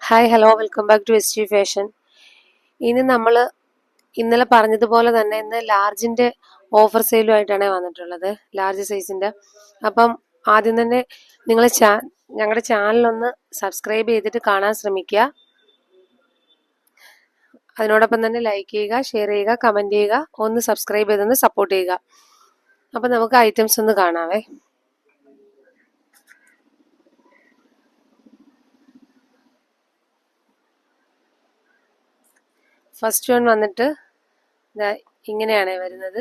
Hi hello welcome back to S G fashion ഇനി നമ്മൾ ഇന്നലെ പറഞ്ഞതുപോലെ തന്നെ ഇന്ന് ലാർജിന്റെ ഓഫർ സെയിലുമായിട്ടാണ് വന്നിട്ടുള്ളത് ലാർജ് സൈസിന്റെ അപ്പം ആദ്യം തന്നെ നിങ്ങൾ ചാ ഞങ്ങളുടെ ചാനലൊന്ന് സബ്സ്ക്രൈബ് ചെയ്തിട്ട് കാണാൻ ശ്രമിക്കുക. അതിനോടൊപ്പം തന്നെ ലൈക്ക് ചെയ്യുക ഷെയർ ചെയ്യുക കമന്റ് ചെയ്യുക ഒന്ന് സബ്സ്ക്രൈബ് ചെയ്തൊന്ന് സപ്പോർട്ട് ചെയ്യുക. അപ്പം നമുക്ക് ഐറ്റംസ് ഒന്ന് കാണാവേ. ഫസ്റ്റ് വൺ വന്നിട്ട് ഇങ്ങനെയാണ് വരുന്നത്.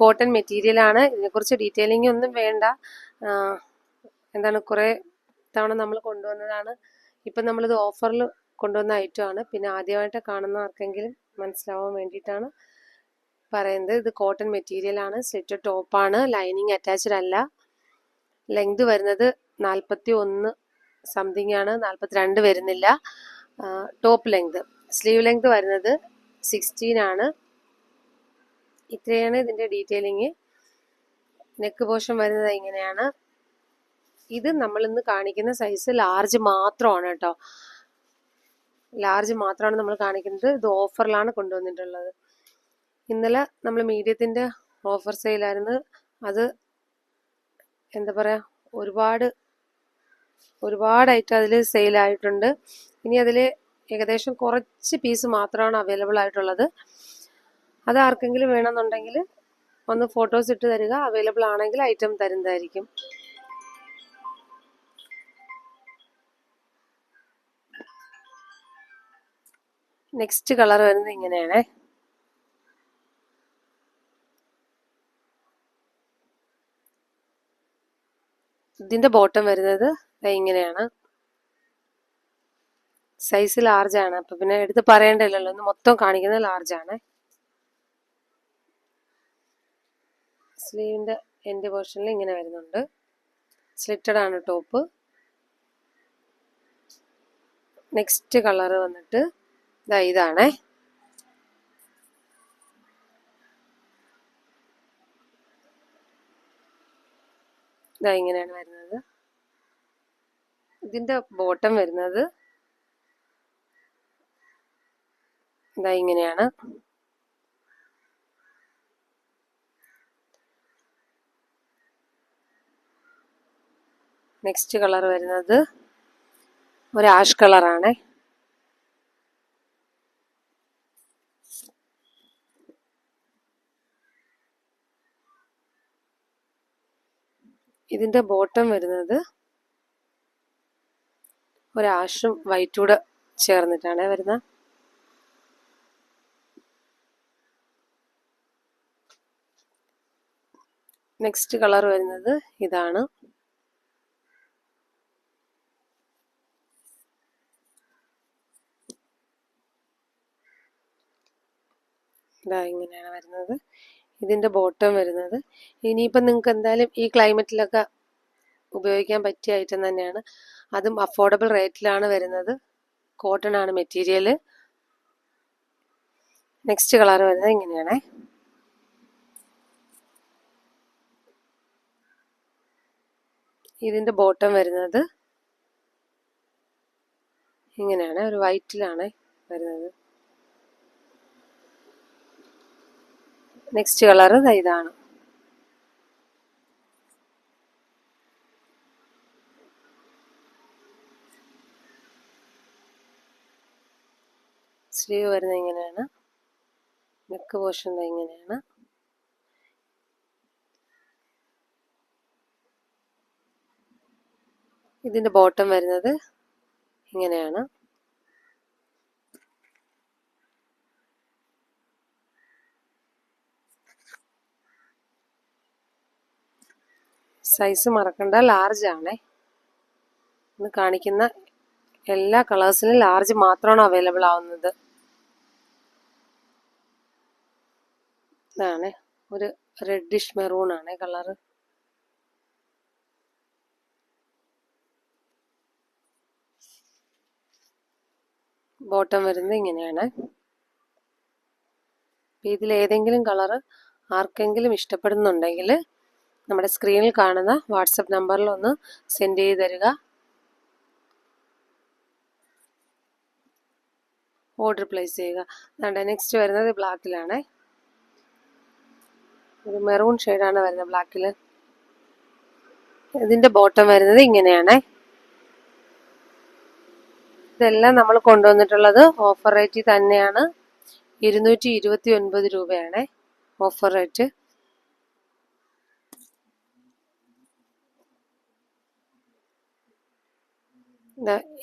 കോട്ടൺ മെറ്റീരിയൽ ആണ്. ഇതിനെക്കുറിച്ച് ഡീറ്റെയിലിംഗ് ഒന്നും വേണ്ട. എന്താണ് കുറേ തവണ നമ്മൾ കൊണ്ടുവന്നതാണ്. ഇപ്പം നമ്മളിത് ഓഫറിൽ കൊണ്ടുവന്ന ഐറ്റം ആണ്. പിന്നെ ആദ്യമായിട്ട് കാണുന്ന ആർക്കെങ്കിലും മനസ്സിലാവാൻ വേണ്ടിയിട്ടാണ് പറയുന്നത്. ഇത് കോട്ടൺ മെറ്റീരിയൽ ആണ്. സെറ്റ് ടോപ്പാണ് ലൈനിങ് അറ്റാച്ച്ഡ് അല്ല. ലെങ്ത് വരുന്നത് നാൽപ്പത്തി ഒന്ന് സംതിങ് ആണ്. നാൽപ്പത്തിരണ്ട് വരുന്നില്ല. ടോപ്പ് ലെങ്ത് സ്ലീവ് ലെങ്ത് വരുന്നത് സിക്സ്റ്റീൻ ആണ്. ഇത്രയാണ് ഇതിന്റെ ഡീറ്റെയിലിങ് നെക്ക് പോർഷൻ വരുന്നത് ഇങ്ങനെയാണ്. ഇത് നമ്മൾ ഇന്ന് കാണിക്കുന്ന സൈസ് ലാർജ് മാത്രമാണ് കേട്ടോ. ലാർജ് മാത്രമാണ് നമ്മൾ കാണിക്കുന്നത്. ഇത് ഓഫറിലാണ് കൊണ്ടുവന്നിട്ടുള്ളത്. ഇന്നലെ നമ്മൾ മീഡിയത്തിന്റെ ഓഫർ സെയിലായിരുന്നു അത് എന്താ പറയുക ഒരുപാട് ഒരുപാടായിട്ട് അതിൽ സെയിലായിട്ടുണ്ട് ഇനി അതിൽ ഏകദേശം കുറച്ച് പീസ് മാത്രമാണ് അവൈലബിൾ ആയിട്ടുള്ളത്. അത് ആർക്കെങ്കിലും വേണമെന്നുണ്ടെങ്കിൽ ഒന്ന് ഫോട്ടോസ് ഇട്ട് തരിക. അവൈലബിൾ ആണെങ്കിൽ ഐറ്റം തരുന്നതായിരിക്കും. നെക്സ്റ്റ് കളർ വരുന്നത് ഇങ്ങനെയാണ്. ഇതിന്റെ ബോട്ടം വരുന്നത് ഇങ്ങനെയാണ്. സൈസ് ലാർജ് ആണ്. അപ്പൊ പിന്നെ എടുത്ത് പറയേണ്ടല്ലോ ഒന്ന് മൊത്തം കാണിക്കുന്നത് ലാർജ് ആണ്. സ്ലീവിന്റെ എൻഡ് പോർഷനിൽ ഇങ്ങനെ വരുന്നുണ്ട്. സ്ലിറ്റഡ് ആണ് ടോപ്പ് നെക്സ്റ്റ് കളർ വന്നിട്ട് ഇതാ ഇതാണേ. ഇതാ ഇങ്ങനെയാണ് വരുന്നത്. ഇതിന്റെ ബോട്ടം വരുന്നത് ഇതാ ഇങ്ങനെയാണ്. നെക്സ്റ്റ് കളർ വരുന്നത് ഒരു ആഷ് കളറാണ് ഇതിന്റെ ബോട്ടം വരുന്നത് ഒരു ആഷും വൈറ്റൂടെ ചേർന്നിട്ടാണ് വരുന്നത്. നെക്സ്റ്റ് കളർ വരുന്നത് ഇതാണ്. ഇതാ ഇങ്ങനെയാണ് വരുന്നത്. ഇതിന്റെ ബോട്ടം വരുന്നത്. ഇനിയിപ്പം നിങ്ങൾക്ക് എന്തായാലും ഈ ക്ലൈമറ്റിലൊക്കെ ഉപയോഗിക്കാൻ പറ്റിയ ഐറ്റം തന്നെയാണ്. അതും അഫോർഡബിൾ റേറ്റിലാണ് വരുന്നത്. കോട്ടൺ ആണ് മെറ്റീരിയൽ നെക്സ്റ്റ് കളർ വരുന്നത് ഇങ്ങനെയാണേ. ഇതിന്റെ ബോട്ടം വരുന്നത് ഇങ്ങനെയാണ് ഒരു വൈറ്റിലാണ് വരുന്നത്. നെക്സ്റ്റ് കളർ ഇതാണ്. സ്ലീവ് വരുന്നത് ഇങ്ങനെയാണ്. നെക്ക് പോർഷൻ ഇങ്ങനെയാണ്. ഇതിന്റെ ബോട്ടം വരുന്നത് ഇങ്ങനെയാണ്. സൈസ് മറക്കണ്ട ലാർജ് ആണേ. ഇന്ന് കാണിക്കുന്ന എല്ലാ കളേഴ്സിനും ലാർജ് മാത്രമാണ് അവൈലബിൾ ആവുന്നത്. ഇതാണ് ഒരു റെഡിഷ് മെറൂൺ ആണ് കളറ് ബോട്ടം വരുന്നത് ഇങ്ങനെയാണ്. ഇതിൽ ഏതെങ്കിലും കളറ് ആർക്കെങ്കിലും ഇഷ്ടപ്പെടുന്നുണ്ടെങ്കിൽ നമ്മുടെ സ്ക്രീനിൽ കാണുന്ന വാട്സപ്പ് നമ്പറിൽ ഒന്ന് സെൻഡ് ചെയ്ത് തരിക. ഓർഡർ പ്ലേസ് ചെയ്യുക. നെക്സ്റ്റ് വരുന്നത് ബ്ലാക്കിലാണ്. ഒരു മെറൂൺ ഷെയ്ഡാണ് വരുന്നത് ബ്ലാക്കിൽ ഇതിന്റെ ബോട്ടം വരുന്നത് ഇങ്ങനെയാണ്. ഇതെല്ലാം നമ്മൾ കൊണ്ടുവന്നിട്ടുള്ളത് ഓഫർ റേറ്റിൽ തന്നെയാണ്. ഇരുന്നൂറ്റി ഇരുപത്തി ഒൻപത് രൂപയാണ് ഓഫർ റേറ്റ്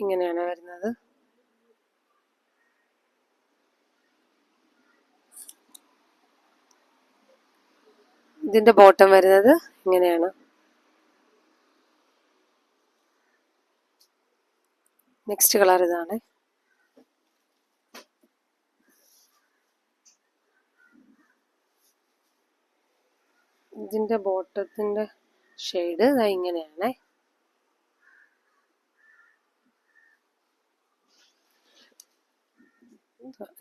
ഇങ്ങനെയാണ് വരുന്നത്. ഇതിന്റെ ബോട്ടം വരുന്നത് ഇങ്ങനെയാണ്. നെക്സ്റ്റ് കളർ ഇതാണ്. ഇതിന്റെ ബോട്ടത്തിന്റെ ഷെയ്ഡ് ഇതാ ഇങ്ങനെയാണ്.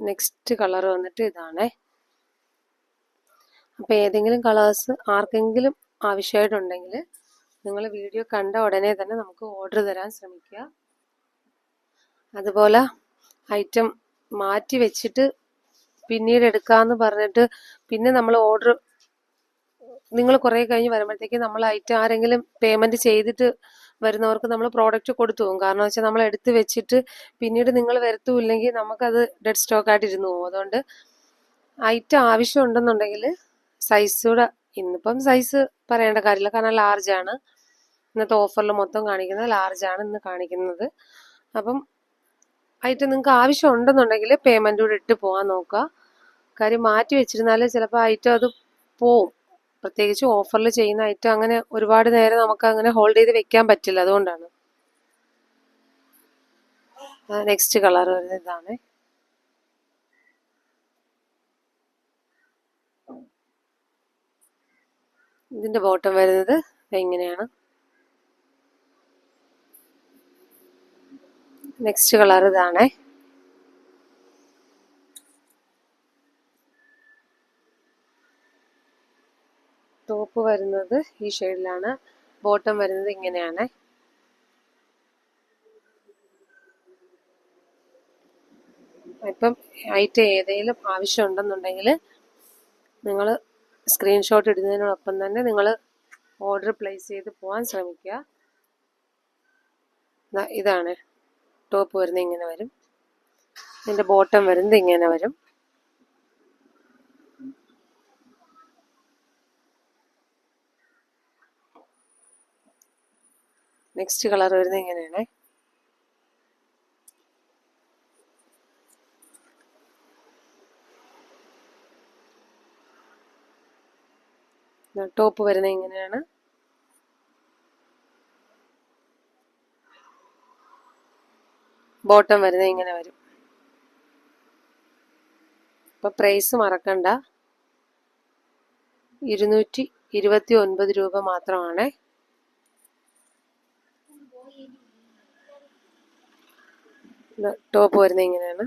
നെക്സ്റ്റ് കളർ വന്നിട്ട് ഇതാണ്. അപ്പോൾ ഏതെങ്കിലും കളേഴ്സ് ആർക്കെങ്കിലും ആവശ്യമായിട്ടുണ്ടെങ്കിൽ നിങ്ങൾ വീഡിയോ കണ്ട ഉടനെ തന്നെ നമുക്ക് ഓർഡർ തരാൻ ശ്രമിക്കുക. അതുപോലെ ഐറ്റം മാറ്റി വെച്ചിട്ട് പിന്നീട് എടുക്കാമെന്ന് പറഞ്ഞിട്ട് പിന്നെ നമ്മൾ ഓർഡർ നിങ്ങൾ കുറേ കഴിഞ്ഞ് വരുമ്പോഴത്തേക്ക് നമ്മൾ ഐറ്റം ആരെങ്കിലും പേയ്മെന്റ് ചെയ്തിട്ട് വരുന്നവർക്ക് നമ്മൾ പ്രോഡക്റ്റ് കൊടുത്തു പോകും. കാരണം വെച്ചാൽ നമ്മൾ എടുത്ത് വെച്ചിട്ട് പിന്നീട് നിങ്ങൾ വരുത്തുമില്ലെങ്കിൽ നമുക്കത് ഡെഡ് സ്റ്റോക്ക് ആയിട്ട് ഇരുന്ന് പോകും. അതുകൊണ്ട് ഐറ്റം ആവശ്യമുണ്ടെന്നുണ്ടെങ്കിൽ സൈസൂടെ ഇന്നിപ്പം സൈസ് പറയേണ്ട കാര്യമില്ല. കാരണം ലാർജ് ആണ്. ഇന്നത്തെ ഓഫറിൽ മൊത്തം കാണിക്കുന്നത് ലാർജ് ആണ് ഇന്ന് കാണിക്കുന്നത്. അപ്പം ഐറ്റം നിങ്ങൾക്ക് ആവശ്യം ഉണ്ടെന്നുണ്ടെങ്കിൽ പേയ്മെന്റ് കൂടെ ഇട്ട് പോകാൻ നോക്കുക. കാര്യം മാറ്റി വെച്ചിരുന്നാൽ ചിലപ്പോൾ ഐറ്റം അത് പോവും. പ്രത്യേകിച്ച് ഓഫറിൽ ചെയ്യുന്ന ഐറ്റം അങ്ങനെ ഒരുപാട് നേരം നമുക്ക് അങ്ങനെ ഹോൾഡ് ചെയ്ത് വെക്കാൻ പറ്റില്ല അതുകൊണ്ടാണ്. നെക്സ്റ്റ് കളർ വരുന്നത് ഇതാണ്. ഇതിന്റെ ബോട്ടം വരുന്നത് ഇങ്ങനെയാണ്. നെക്സ്റ്റ് കളർ ഇതാണ്. ടോപ്പ് വരുന്നത് ഈ ഷെയ്ഡിലാണ് ബോട്ടം വരുന്നത് ഇങ്ങനെയാണ്. ഇപ്പം ഐറ്റം ഏതെങ്കിലും ആവശ്യം ഉണ്ടെന്നുണ്ടെങ്കിൽ നിങ്ങൾ സ്ക്രീൻഷോട്ട് ഇടുന്നതിനോടൊപ്പം തന്നെ നിങ്ങൾ ഓർഡർ പ്ലേസ് ചെയ്ത് പോകാൻ ശ്രമിക്കുക. ഇതാണ്. ടോപ്പ് വരുന്നത് ഇങ്ങനെ വരും. ഇതിന്റെ ബോട്ടം വരുന്നത് ഇങ്ങനെ വരും. നെക്സ്റ്റ് കളർ വരുന്നത് ഇങ്ങനെയാണ്. ടോപ്പ് വരുന്നത് ഇങ്ങനെയാണ്. ബോട്ടം വരുന്നത് ഇങ്ങനെ വരും. അപ്പൊ പ്രൈസ് മറക്കണ്ട. ഇരുന്നൂറ്റി ഇരുപത്തി ഒൻപത് രൂപ മാത്രമാണ്. ടോപ്പ് വരുന്നത് ഇങ്ങനെയാണ്.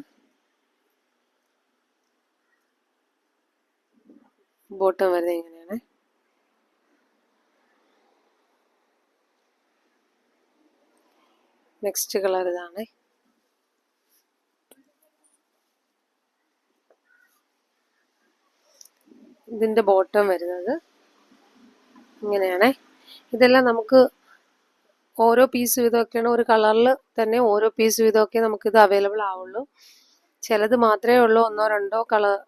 ബോട്ടം വരുന്നത് ഇങ്ങനെയാണ്. നെക്സ്റ്റ് കളർ ഇതാണ്. ഇതിന്റെ ബോട്ടം വരുന്നത്. ഇങ്ങനെയാണേ. ഇതെല്ലാം നമുക്ക് ഓരോ പീസ് വീതമൊക്കെയാണ്. ഒരു കളറിൽ തന്നെ ഓരോ പീസ് വീതമൊക്കെ നമുക്ക് ഇത് അവൈലബിൾ ആവുള്ളൂ. ചിലത് മാത്രമേ ഉള്ളൂ. ഒന്നോ രണ്ടോ കളർ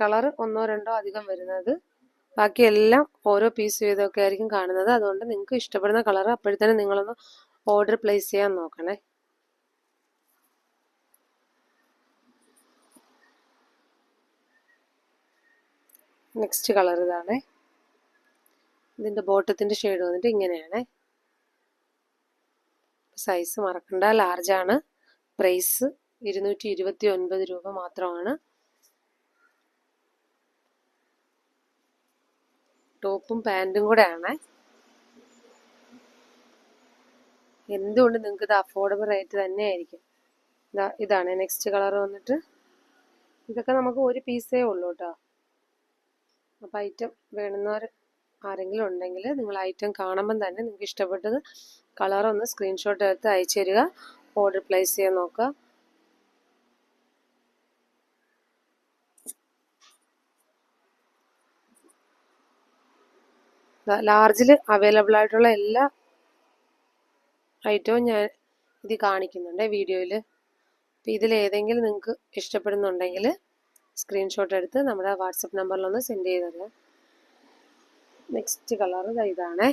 കളർ ഒന്നോ രണ്ടോ അധികം വരുന്നത്. ബാക്കിയെല്ലാം ഓരോ പീസ് വീതമൊക്കെ ആയിരിക്കും കാണുന്നത്. അതുകൊണ്ട് നിങ്ങൾക്ക് ഇഷ്ടപ്പെടുന്ന കളർ അപ്പോഴത്തേനും നിങ്ങളൊന്ന് ഓർഡർ പ്ലേസ് ചെയ്യാൻ നോക്കണേ. നെക്സ്റ്റ് കളർ ഇതാണ്. ഇതിന്റെ ബോട്ടത്തിന്റെ ഷെയ്ഡ് വന്നിട്ട് ഇങ്ങനെയാണ്. സൈസ് മറക്കണ്ട ലാർജാണ് പ്രൈസ് ഇരുന്നൂറ്റി ഇരുപത്തി ഒൻപത് രൂപ മാത്രമാണ്. ടോപ്പും പാന്റും കൂടെ ആണ് എന്തുകൊണ്ട് നിങ്ങൾക്ക് ഇത് അഫോർഡബിൾ റേറ്റ് തന്നെയായിരിക്കും? ഇതാ ഇതാണ് നെക്സ്റ്റ് കളർ വന്നിട്ട്. ഇതൊക്കെ നമുക്ക് ഒരു പീസേ ഉള്ളൂ കേട്ടോ അപ്പോൾ ഐറ്റം വേണമെന്നവർ ആരെങ്കിലും ഉണ്ടെങ്കിൽ നിങ്ങൾ ഐറ്റം കാണുമ്പം തന്നെ നിങ്ങൾക്ക് ഇഷ്ടപ്പെട്ടത് കളറൊന്ന് സ്ക്രീൻഷോട്ട് എടുത്ത് അയച്ചു തരിക. ഓർഡർ പ്ലേസ് ചെയ്യാൻ നോക്കുക ലാർജിൽ അവൈലബിൾ ആയിട്ടുള്ള എല്ലാ ഐറ്റവും ഞാൻ ഇത് കാണിക്കുന്നുണ്ട് വീഡിയോയിൽ അപ്പം ഇതിലേതെങ്കിലും നിങ്ങൾക്ക് ഇഷ്ടപ്പെടുന്നുണ്ടെങ്കിൽ സ്ക്രീൻഷോട്ട് എടുത്ത് നമ്മുടെ വാട്സപ്പ് നമ്പറിലൊന്ന് സെൻഡ് ചെയ്തത്. നെക്സ്റ്റ് കളർ ഇതാണേ.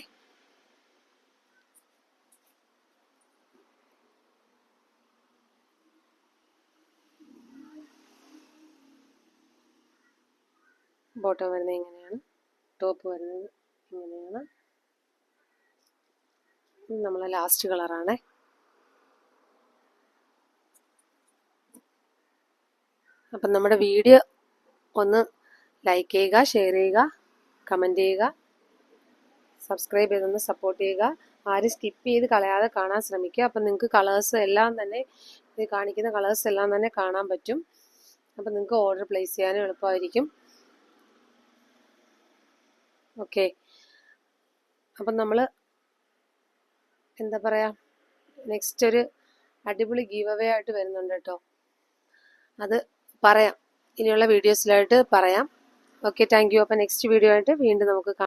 ബോട്ടം വരുന്നത് ഇങ്ങനെയാണ്. ടോപ്പ് വരുന്നത് ഇങ്ങനെയാണ്. ഇത് നമ്മളെ ലാസ്റ്റ് കളറാണേ അപ്പം നമ്മുടെ വീഡിയോ ഒന്ന് ലൈക്ക് ചെയ്യുക ഷെയർ ചെയ്യുക കമന്റ് ചെയ്യുക സബ്സ്ക്രൈബ് ചെയ്തൊന്ന് സപ്പോർട്ട് ചെയ്യുക. ആരും സ്കിപ്പ് ചെയ്ത് കളയാതെ കാണാൻ ശ്രമിക്കുക. അപ്പം നിങ്ങൾക്ക് കളേഴ്സ് എല്ലാം തന്നെ ഇത് കാണിക്കുന്ന കളേഴ്സ് എല്ലാം തന്നെ കാണാൻ പറ്റും. അപ്പം നിങ്ങൾക്ക് ഓർഡർ പ്ലേസ് ചെയ്യാനും എളുപ്പമായിരിക്കും. ഓക്കെ അപ്പം നമ്മൾ എന്താ പറയുക നെക്സ്റ്റ് ഒരു അടിപൊളി ഗീവ് അവേ ആയിട്ട് വരുന്നുണ്ട് കേട്ടോ. അത് പറയാം. ഇനിയുള്ള വീഡിയോസിലായിട്ട് പറയാം. ഓക്കെ താങ്ക് യു അപ്പം നെക്സ്റ്റ് വീഡിയോ ആയിട്ട് വീണ്ടും നമുക്ക്